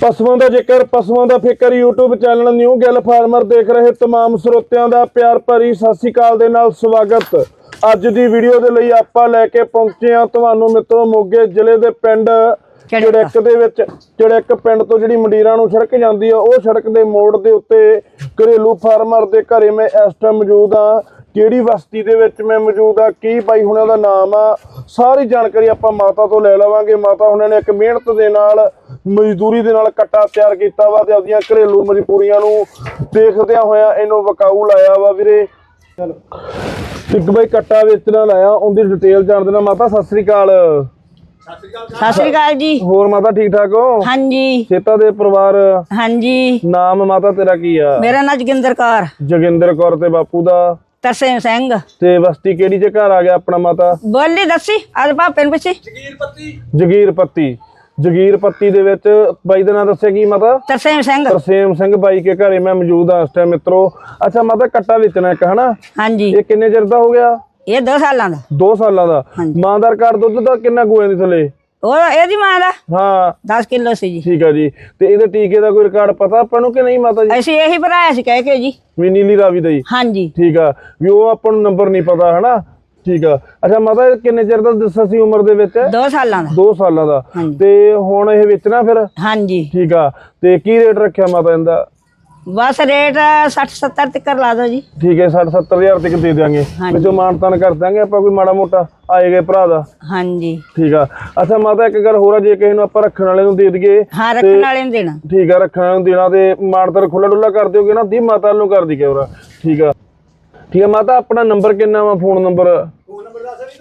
ਪਸ਼ੂਆਂ ਦਾ ਜ਼ਿਕਰ ਪਸ਼ੂਆਂ ਦਾ ਫਿਕਰ YouTube channel new Gill farmer ਦੇਖ ਰਹੇ ਤਮਾਮ ਸਰੋਤਿਆਂ ਦਾ ਪਿਆਰ ਭਰੀ ਸਤਿ ਸ੍ਰੀ ਅਕਾਲ ਦੇ ਨਾਲ ਸਵਾਗਤ। ਅੱਜ ਦੀ ਵੀਡੀਓ ਦੇ ਲਈ ਆਪਾਂ ਲੈ ਕੇ ਪਹੁੰਚੇ ਹਾਂ ਤੁਹਾਨੂੰ ਮਿੱਤਰੋ ਮੋਗੇ ਜ਼ਿਲ੍ਹੇ ਦੇ ਪਿੰਡ ਚੜਿੱਕ ਦੇ ਵਿੱਚ ਚੜਿੱਕ ਪਿੰਡ ਤੋਂ ਜਿਹੜੀ ਮੰਡੀਰਾਂ ਨੂੰ ਸੜਕ ਜਾਂਦੀ ਆ ਉਹ ਸੜਕ ਦੇ ਮੋੜ ਦੇ ਉੱਤੇ ਘਰੇਲੂ ਫਾਰਮਰ ਦੇ ਘਰੇ ਮੈਂ ਇਸ ਟਾਈਮ ਮੌਜੂਦ ਆ ਕਿਹੜੀ ਬਸਤੀ ਦੇ ਵਿੱਚ ਮੈਂ ਮੌਜੂਦ ਆ ਕੀ ਬਾਈ ਹੁਣਾਂ ਦਾ ਨਾਮ ਆ ਸਾਰੀ ਜਾਣਕਾਰੀ ਆਪਾਂ ਮਾਤਾ ਤੋਂ ਲੈ ਲਵਾਂਗੇ। ਮਾਤਾ ਹੁਣਾਂ ਨੇ ਇੱਕ ਮਿਹਨਤ ਦੇ ਨਾਲ ਮਜ਼ਦੂਰੀ ਦੇ ਨਾਲ ਕੱਟਾ ਤਿਆਰ ਕੀਤਾ ਵਾ ਤੇ ਆਪਦੀਆਂ ਘਰੇਲੂ ਮਜਬੂਰੀਆਂ ਨੂੰ ਦੇਖਦਿਆਂ ਹੋਇਆਂ ਇਹਨੂੰ ਵਕਾਊ ਲਾਇਆ ਵਾ ਵੀਰੇ। ਚਲੋ। ਇੱਕ ਬਾਈ ਕੱਟਾ ਵੇਚਣਾ ਲਾਇਆ ਉਹਦੀ ਡਿਟੇਲ ਜਾਣ ਦੇਣਾ। ਮਾਤਾ ਸਤਿ ਸ੍ਰੀ ਅਕਾਲ। ਸਤਿ ਸ੍ਰੀ ਅਕਾਲ ਜੀ। ਹੋਰ ਮਾਤਾ ਠੀਕ ਠਾਕ ਹੋ? ਹਾਂਜੀ। ਸੇਤਾ ਦੇ ਪਰਿਵਾਰ? ਹਾਂਜੀ। ਨਾਮ ਮਾਤਾ ਤੇਰਾ ਕੀ ਆ? ਮੇਰਾ ਨਾਂ ਜੋਗਿੰਦਰ ਕੌਰ। ਜੋਗਿੰਦਰ ਕੌਰ ਤੇ ਬਾਪੂ ਦਾ। ਤਰਸੇਮ ਸਿੰਘ। ਤੇ ਬਸਤੀ ਕਿਹੜੀ ਚ ਘਰ ਆ ਗਿਆ ਆਪਣਾ ਮਾਤਾ? ਬੋਲੀ ਦੱਸੀ ਅੱਜ ਭਾਪੇ ਨੂੰ ਪੁੱਛੀ। ਜਗੀਰ ਪੱਤੀ ਜਗੀਰ ਪੱਤੀ ਦੇ ਵਿੱਚ ਬਾਈ ਦਾ ਨਾਮ ਦੱਸਿਆ ਕੀ ਮਾਤਾ? ਤਰਸੇਮ ਸਿੰਘ। ਤਰਸੇਮ ਸਿੰਘ ਬਾਈ ਕੇ ਘਰੇ ਮੈਂ ਮੌਜੂਦ ਆ ਇਸ ਟਾਈਮ ਮਿੱਤਰੋ। ਅੱਛਾ ਮਾਤਾ ਕੱਟਾ ਵੇਚਣਾ ਇੱਕ ਹਨਾ? ਹਾਂਜੀ। ਇਹ ਕਿੰਨੇ ਚਿਰ ਦਾ ਹੋ ਗਿਆ? ਇਹ 2 ਸਾਲਾਂ ਦਾ। 2 ਸਾਲਾਂ ਦਾ। ਮਾਂਦਾਰ ਕਾਰਡ ਦੁੱਧ ਦਾ ਕਿੰਨਾ ਗੋਏ ਦੀ ਥੱਲੇ? ਉਹ ਇਹਦੀ ਮਾਂ ਦਾ? ਹਾਂ। 10 ਕਿਲੋ ਸੀ ਜੀ। ਠੀਕ ਆ ਜੀ। ਤੇ ਇਹਦੇ ਟੀਕੇ ਦਾ ਕੋਈ ਰਿਕਾਰਡ ਪਤਾ ਆਪਾਂ ਨੂੰ ਕਿ ਨਹੀਂ ਮਾਤਾ ਜੀ? ਅਸੀਂ ਇਹੀ ਭਰਾਇਆ ਸੀ ਕਹਿ ਕੇ ਜੀ। ਵੀ ਨੀਲੀ ਰਾਵੀ ਦਾ ਜੀ। ਹਾਂਜੀ। ਠੀਕ ਆ। ਵੀ ਉਹ ਆਪਾਂ ਨੂੰ ਨੰਬਰ ਨਹੀਂ ਪਤਾ ਹਨਾ? ਠੀਕ ਆ। ਅੱਛਾ ਮਾਤਾ ਇਹ ਕਿੰਨੇ ਚਿਰ ਦਾ ਦੱਸਿਆ ਸੀ ਉਮਰ ਦੇ ਵਿੱਚ? 2 ਸਾਲਾਂ ਦਾ। 2 ਸਾਲਾਂ ਦਾ। ਤੇ ਹੁਣ ਇਹ ਵੇਚਣਾ ਫਿਰ? ਹਾਂਜੀ। ਠੀਕ ਆ। ਤੇ ਕੀ ਰੇਟ ਰੱਖਿਆ ਮਾਤਾ ਇਹਦਾ ਬਸ ਰੇਟ 60 70 ਤੱਕ ਲਾ ਦਿਓ ਜੀ। ਠੀਕ ਹੈ 60 70000 ਤੱਕ ਦੇ ਦਿਆਂਗੇ। ਹਾਂਜੀ। ਵਿੱਚੋਂ ਮਾਨਤਾਨ ਕਰ ਦਾਂਗੇ ਆਪਾਂ ਕੋਈ ਮਾੜਾ ਮੋਟਾ ਆਏਗੇ ਭਰਾ ਦਾ। ਹਾਂਜੀ। ਠੀਕ ਆ। ਅੱਛਾ ਮਾਤਾ ਇੱਕ ਗੱਲ ਹੋਰ ਆ ਜੇ ਕਿਸੇ ਨੂੰ ਆਪਾਂ ਰੱਖਣ ਵਾਲੇ ਨੂੰ ਦੇ ਦਈਏ ਹਾਂ ਰੱਖਣ ਵਾਲੇ ਨੂੰ ਦੇਣਾ। ਠੀਕ ਆ ਰੱਖਣ ਵਾਲੇ ਨੂੰ ਦੇਣਾ ਤੇ ਮਾਨਤਾਨ ਖੁੱਲਾ ਡੁੱਲਾ ਕਰ ਦਿਓਗੇ ਨਾ ਦੀ ਮਾਤਾ ਨੂੰ ਕਰ ਦੀ ਕੈਮਰਾ ਠੀਕ ਆ। ਠੀਕ ਆ ਮਾਤਾ ਆਪਣਾ ਨੰਬਰ ਕਿੰਨਾ ਵਾ ਫੋਨ ਨੰਬਰ?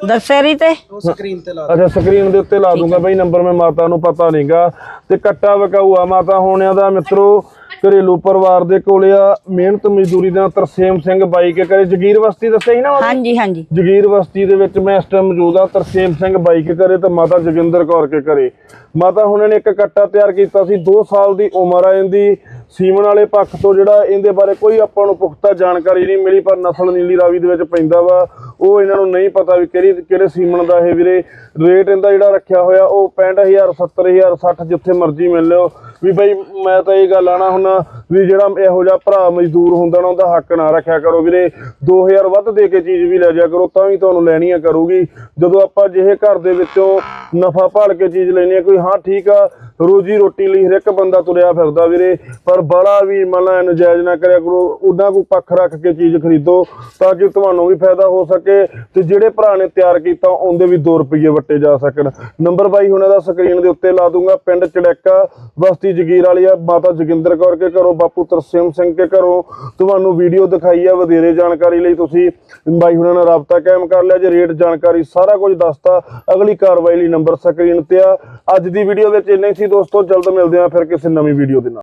ਦੱਸੇ ਰੀ ਤੇ। ਅੱਛਾ ਸਕਰੀਨ ਦੇ ਉੱਤੇ ਲਾ ਦੂੰਗਾ ਬਈ ਨੰਬਰ ਮੈਂ ਮਾਤਾ ਨੂੰ ਪਤਾ ਨਹੀਂਗਾ। ਤੇ ਕੱਟਾ ਵਕਾਊ ਆ ਮਾਤਾ ਹੋਣਿਆਂ ਦਾ ਮਿੱਤਰੋ। ਘਰੇਲੂ ਪਰਿਵਾਰ ਦੇ ਕੋਲੇ ਆ ਮਿਹਨਤ ਮਜ਼ਦੂਰੀ ਦਾ ਤਰਸੇਮ ਸਿੰਘ ਬਾਈ ਕੇ ਕਰੇ। ਜਗੀਰ ਬਸਤੀ ਦੱਸਿਆ ਸੀ ਨਾ? ਹਾਂਜੀ ਹਾਂਜੀ। ਜਗੀਰ ਬਸਤੀ ਦੇ ਵਿੱਚ ਮੈਂ ਇਸ ਟਾਈਮ ਮੌਜੂਦ ਆ ਤਰਸੇਮ ਸਿੰਘ ਬਾਈ ਕੇ ਕਰੇ ਤੇ ਮਾਤਾ ਜੋਗਿੰਦਰ ਕੌਰ ਕੇ ਕਰੇ। ਮਾਤਾ ਹੁਣਾਂ ਨੇ ਇੱਕ ਕੱਟਾ ਤਿਆਰ ਕੀਤਾ ਸੀ 2 ਸਾਲ ਦੀ ਉਮਰ ਆ ਇਹਦੀ। ਸੀਮਨ ਵਾਲੇ ਪੱਖ ਤੋਂ ਜਿਹੜਾ ਇਹਦੇ ਬਾਰੇ ਕੋਈ ਆਪਾਂ ਨੂੰ ਪੁਖਤਾ ਜਾਣਕਾਰੀ ਨਹੀਂ ਮਿਲੀ ਪਰ ਨਸਲ ਨੀਲੀ ਰਾਵੀ ਦੇ ਵਿੱਚ ਪੈਂਦਾ ਵਾ। ਉਹ ਇਹਨਾਂ ਨੂੰ ਨਹੀਂ ਪਤਾ ਵੀ ਕਿਹੜੀ ਕਿਹੜੇ ਸੀਮਨ ਦਾ ਇਹ ਵੀਰੇ। ਰੇਟ ਇਹਦਾ ਜਿਹੜਾ ਰੱਖਿਆ ਹੋਇਆ ਉਹ 65000 70000 60 ਜਿੱਥੇ ਮਰਜ਼ੀ ਮਿਲ ਲਿਓ। ਵੀ ਬਈ ਮੈਂ ਤਾਂ ਇਹ ਗੱਲ ਆਣਾ ਹੁਣ ਵੀ ਜਿਹੜਾ ਇਹੋ ਜਿਹਾ ਭਰਾ ਮਜ਼ਦੂਰ ਹੁੰਦਾ ਨਾ, ਉਹਦਾ ਹੱਕ ਨਾ ਰੱਖਿਆ ਕਰੋ ਵੀਰੇ। 2000 ਵੱਧ ਦੇ ਕੇ ਚੀਜ਼ ਵੀ ਲੈ ਜਾ ਕਰੋ, ਤਾਂ ਵੀ ਤੁਹਾਨੂੰ ਲੈਣੀਆਂ ਕਰੂਗੀ। ਜਦੋਂ ਆਪਾਂ ਜਿਹੇ ਘਰ ਦੇ ਵਿੱਚੋਂ ਨਫਾ ਭਾਲ ਕੇ ਚੀਜ਼ ਲੈਣੀ ਆ ਕੋਈ ਹਾਂ ਠੀਕ ਆ, ਰੋਜੀ ਰੋਟੀ ਲਈ ਹਰ ਇੱਕ ਬੰਦਾ ਤੁਰਿਆ ਫਿਰਦਾ ਵੀਰੇ, ਪਰ ਬੜਾ ਵੀ ਮਨਾ ਨਜਾਇਜ਼ ਨਾ ਕਰਿਆ ਕਰੋ ਉਹਨਾਂ ਕੋਈ ਪੱਖ ਰੱਖ ਕੇ ਚੀਜ਼ ਖਰੀਦੋ, ਤਾਂ ਕਿ ਤੁਹਾਨੂੰ ਵੀ ਫਾਇਦਾ ਹੋ ਸਕੇ। ਤੇ ਜਿਹੜੇ ਭਰਾ ਨੇ ਤਿਆਰ ਕੀਤਾ, ਉਹਦੇ ਵੀ 2 ਰੁਪਏ ਵੱਟੇ ਜਾ ਸਕਣ। ਨੰਬਰ ਬਾਈ ਹੁਣ ਇਹਦਾ ਸਕਰੀਨ ਦੇ ਉੱਤੇ ਲਾ ਦੂੰਗਾ, ਪਿੰਡ ਚੜੈਕਾ, ਬਸਤੀ ਜਗੀਰ ਵਾਲੀ ਆ, ਮਾਤਾ ਜੋਗਿੰਦਰ ਕੌਰ ਕੇ ਘਰੋਂ, ਬਾਪੂ ਤਰਸੇਮ ਸਿੰਘ ਕੇ ਘਰੋਂ। ਤੁਹਾਨੂੰ ਵੀਡੀਓ ਦਿਖਾਈ ਆ, ਵਧੇਰੇ ਜਾਣਕਾਰੀ ਲਈ ਤੁਸੀਂ ਬਾਈ ਹੁਣਾਂ ਨਾਲ ਰਾਬਤਾ ਕਾਇਮ ਕਰ ਲਿਆ। ਜੇ ਰੇਟ ਜਾਣਕਾਰੀ, ਸਾਰਾ ਕੁਝ ਦੱਸਤਾ, ਅਗਲੀ ਕਾਰਵਾਈ ਲਈ ਨੰਬਰ ਸਕਰੀਨ ਤੇ ਆ। ਅੱਜ ਦੀ ਵੀਡੀਓ ਵਿੱਚ ਇੰਨਾ ਹੀ ਸੀ ਦੋਸਤੋ, ਜਲਦ ਮਿਲਦੇ ਆ ਫਿਰ ਕਿਸੇ ਨਵੀਂ ਵੀਡੀਓ ਦੇ ਨਾਲ।